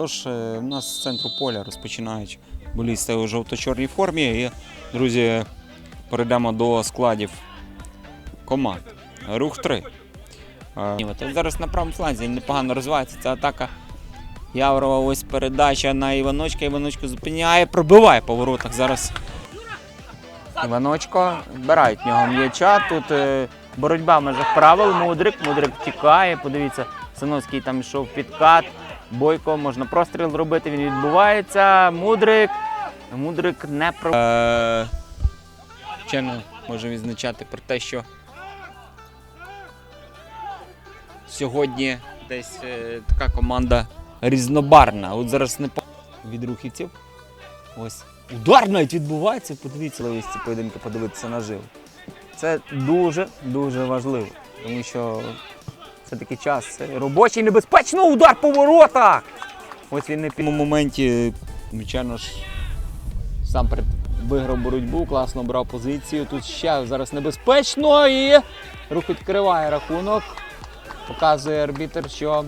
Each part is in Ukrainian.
Тож е, у нас з центру поля розпочинають болісти у жовто-чорній формі. І, друзі, перейдемо до складів команд. Рух 3. Е, Зараз на правому фланзі непогано розвивається ця атака. Яворова ось передача на Іваночка. Іваночко зупиняє, пробиває по воротах. Зараз Іваночко збирають в нього м'яча. Тут е, боротьба в межах правил. Мудрик. Мудрик втікає. Подивіться, Синовський там йшов підкат. Бойко, можна простріл робити, він відбувається. Мудрик. Мудрик не про. Е, Вчено може відзначати про те, що сьогодні десь е, така команда різнобарна. От зараз не по від рухівців. Ось. Удар навіть відбувається. Подивіться, ось поєдинки подивитися наживо. Це дуже-дуже важливо, тому що це такий час. Робочий небезпечно удар по воротах. Ось він не під... В моменті, звичайно ж, сам перед виграв боротьбу, класно брав позицію. Тут ще зараз небезпечно і рух відкриває рахунок. Показує арбітр, що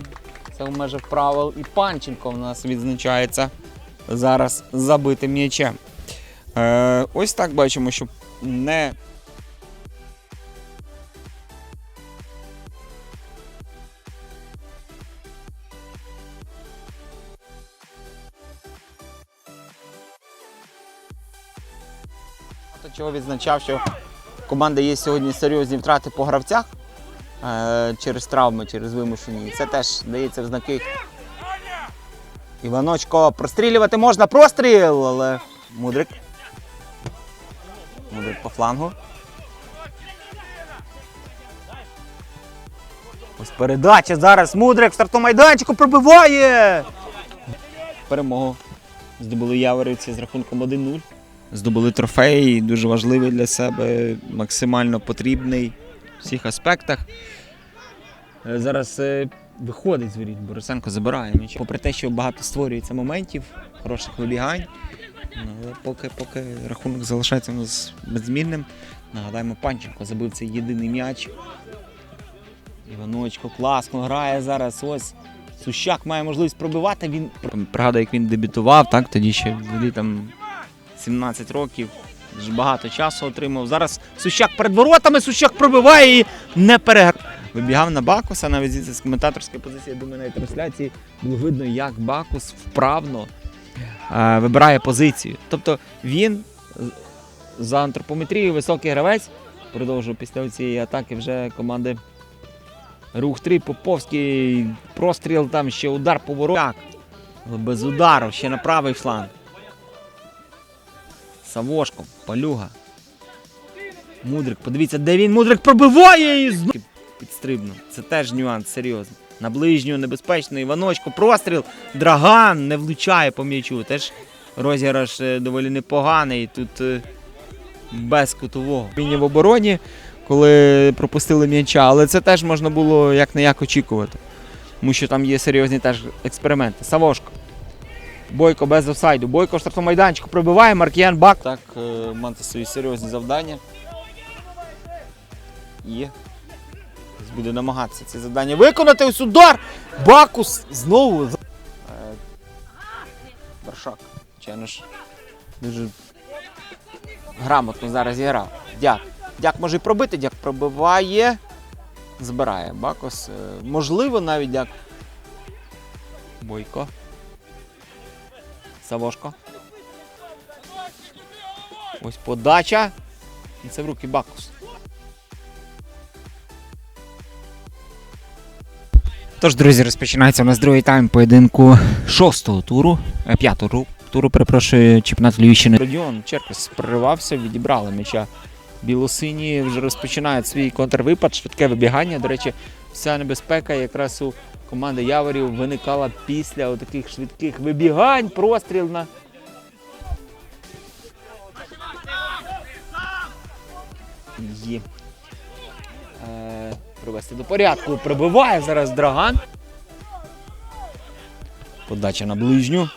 це в межах правил. І Панченко в нас відзначається зараз забитим м'ячем. Е, ось так бачимо, що не чого відзначав, що у команди є сьогодні серйозні втрати по гравцях е, через травми, через вимушені. Це теж дається в знаки. Іваночко, прострілювати можна, простріл, але мудрик. Мудрик по флангу. Ось передача зараз. Мудрик в стартовому майданчику пробиває. Перемогу здобули яворівці з рахунком 1-0. Здобули трофей, дуже важливий для себе, максимально потрібний в всіх аспектах. Е, Зараз е, виходить з воріт, Борисенко забирає м'яч. Попри те, що багато створюється моментів, хороших вибігань. Ну, Але поки, поки рахунок залишається у нас беззмінним. Нагадаємо, Панченко забив цей єдиний м'яч. Іваночко класно грає зараз. Ось Сущак має можливість пробивати. Він пригадую, як він дебютував, так тоді ще взагалі там 17 років. Дуже багато часу отримав. Зараз Сущак перед воротами, Сущак пробиває і не переграв. Вибігав на Бакуса, навіть з коментаторської позиції, думаю, на трансляції було видно, як Бакус вправно е, вибирає позицію. Тобто він за антропометрією високий гравець. Продовжував після цієї атаки вже команди Рух 3, Поповський, простріл, там ще удар по воротах. Без удару, ще на правий фланг. Савошко, Палюга. Мудрик, подивіться, де він Мудрик пробиває і знову підстрибнув. Це теж нюанс, серйозно. На ближню небезпечно, Іваночко, простріл, Драган не влучає по м'ячу. Теж розіграш е, доволі непоганий. Тут е, без кутового. Міні в обороні, коли пропустили м'яча, але це теж можна було як не як очікувати. Тому що там є серйозні теж експерименти. Савошко. Бойко без офсайду. Бойко в штрафному майданчику пробиває, Маркіян Бак. Так, е, мати свої серйозні завдання. І буде намагатися це завдання виконати. Ось удар! Бакус знову. Е, Баршак. Звичайно дуже грамотно зараз зіграв. Дяк. Дяк може і пробити, дяк пробиває. Збирає Бакус. Е, Можливо, навіть дяк. Бойко. Савошко. Ось подача. І це в руки Бакус. Тож, друзі, розпочинається у нас другий тайм поєдинку шостого туру, е, п'ятого туру, перепрошую, чемпіонат Львівщини. Родіон Черкас проривався, відібрали м'яча. Білосині вже розпочинають свій контрвипад, швидке вибігання. До речі, вся небезпека якраз у команди Яворів виникала після таких швидких вибігань, простріл на. Її Е, привести до порядку. Прибиває зараз Драган. Подача на ближню.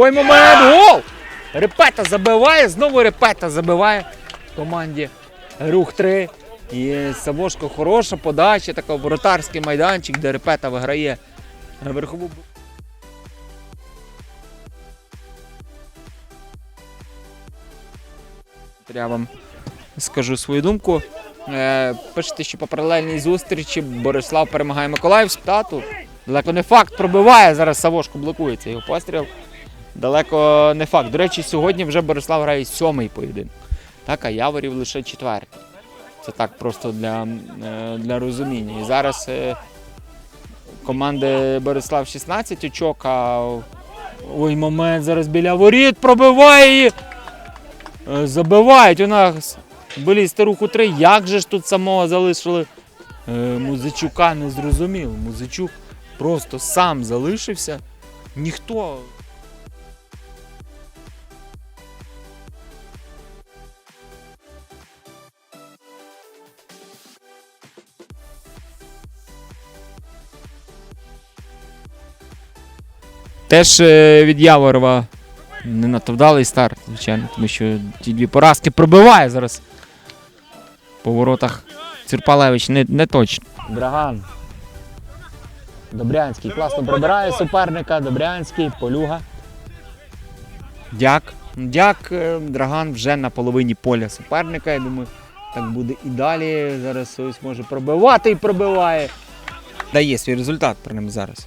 Ой, момент! Гол! Репета забиває, знову репета забиває в команді Рух 3. І Савошко хороша подача, така воротарський майданчик, де репета виграє верхову. Я вам скажу свою думку. Е, пишете, що по паралельній зустрічі Борислав перемагає Миколаївську тату. Далеко не факт пробиває. Зараз Савошко блокується його постріл. Далеко не факт. До речі, сьогодні вже Борислав грає сьомий поєдинок. Так, а Яворів лише четвертий. Це так просто для, е, для розуміння. І зараз е, команди Борислав 16 очок, а ой, момент зараз біля воріт пробиває її. Е, Забивають у нас футболісти руху 3. Як же ж тут самого залишили Музичука не зрозуміло. Музичук просто сам залишився. Ніхто. Теж е, від Яворова не надто вдалий старт, звичайно, тому що ті дві поразки пробиває зараз. По воротах Цирпалевич не, не точно. Драган. Добрянський класно прибирає суперника. Добрянський, Полюга. Дяк. Дяк, е, Драган вже на половині поля суперника. Я думаю, так буде і далі. Зараз ось може пробивати і пробиває. Дає свій результат принаймні зараз.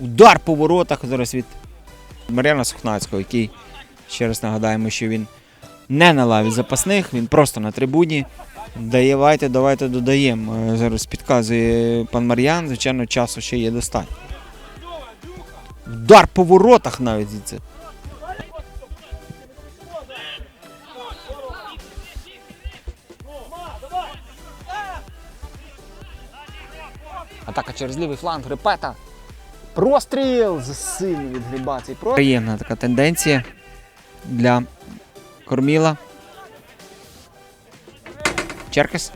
Удар по воротах зараз від Мар'яна Сухнацького, який ще раз нагадаємо, що він не на лаві запасних, він просто на трибуні. Давайте, давайте додаємо. Е, Зараз підказує пан Мар'ян, звичайно, часу ще є достатньо. Удар по воротах навіть звідси. Атака через лівий фланг, репета. Простріл засильно від гриба цей простріл. Приємна така тенденція для Корміла. Черкес.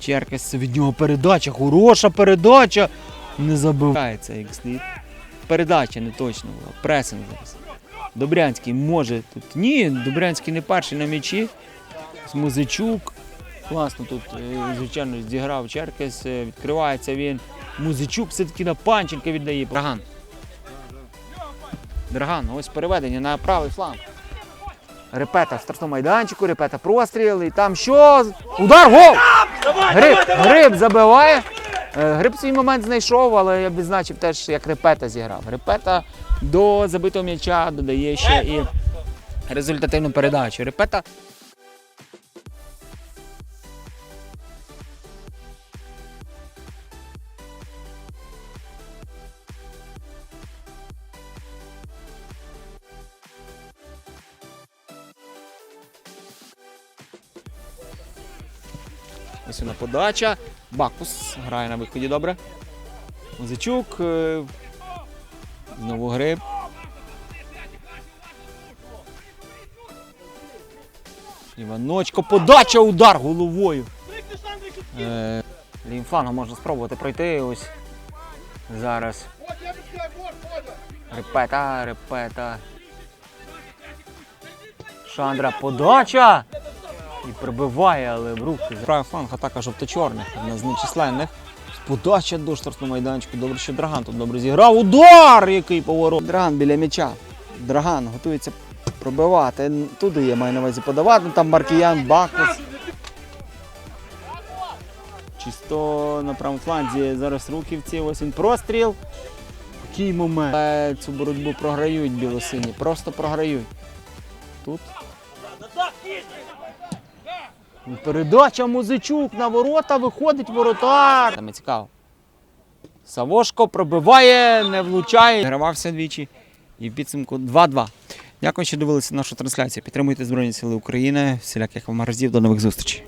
Черкес, від нього передача, хороша передача. Не забивається як слід. Передача не точно була. Пресинг зараз. Добрянський може тут. Ні, Добрянський не перший на м'ячі. Музичук. Класно тут, е, звичайно, зіграв Черкес, е, відкривається він. Музичук все-таки на Панченка віддає. Драган. Драган, ось переведення на правий фланг. Репета в штрафному майданчику, репета простріл, і там що? Удар, гол! Гриб, гриб забиває. Е, Гриб свій момент знайшов, але я б відзначив теж, як репета зіграв. Репета до забитого м'яча додає ще і результативну передачу. Репета Ось подача. Бакус грає на виході добре. Музичук. е, Знову гриб. Іваночко, подача, удар головою. Е, Лівим можна спробувати пройти. Ось зараз. Репета, репета. Шандра, подача! І прибиває, але в руки. Правий фланг атака жовто-чорних, одна з нечисленних. Подача до штрафного майданчику. Добре, що Драган тут добре зіграв. Удар! Який поворот. Драган біля м'яча. Драган готується пробивати. Туди я маю на увазі подавати. Там Маркіян, Бакус. Чисто на правому фланзі зараз руківці. Ось він простріл. Який момент. Але Цю боротьбу програють білосині. Просто програють. Тут Передача Музичук на ворота, виходить воротар. Саме цікаво. Савошко пробиває, не влучає. Гравався двічі і в підсумку 2-2. Дякую, що дивилися нашу трансляцію. Підтримуйте Збройні Сили України. Всіляких вам разів. До нових зустрічей.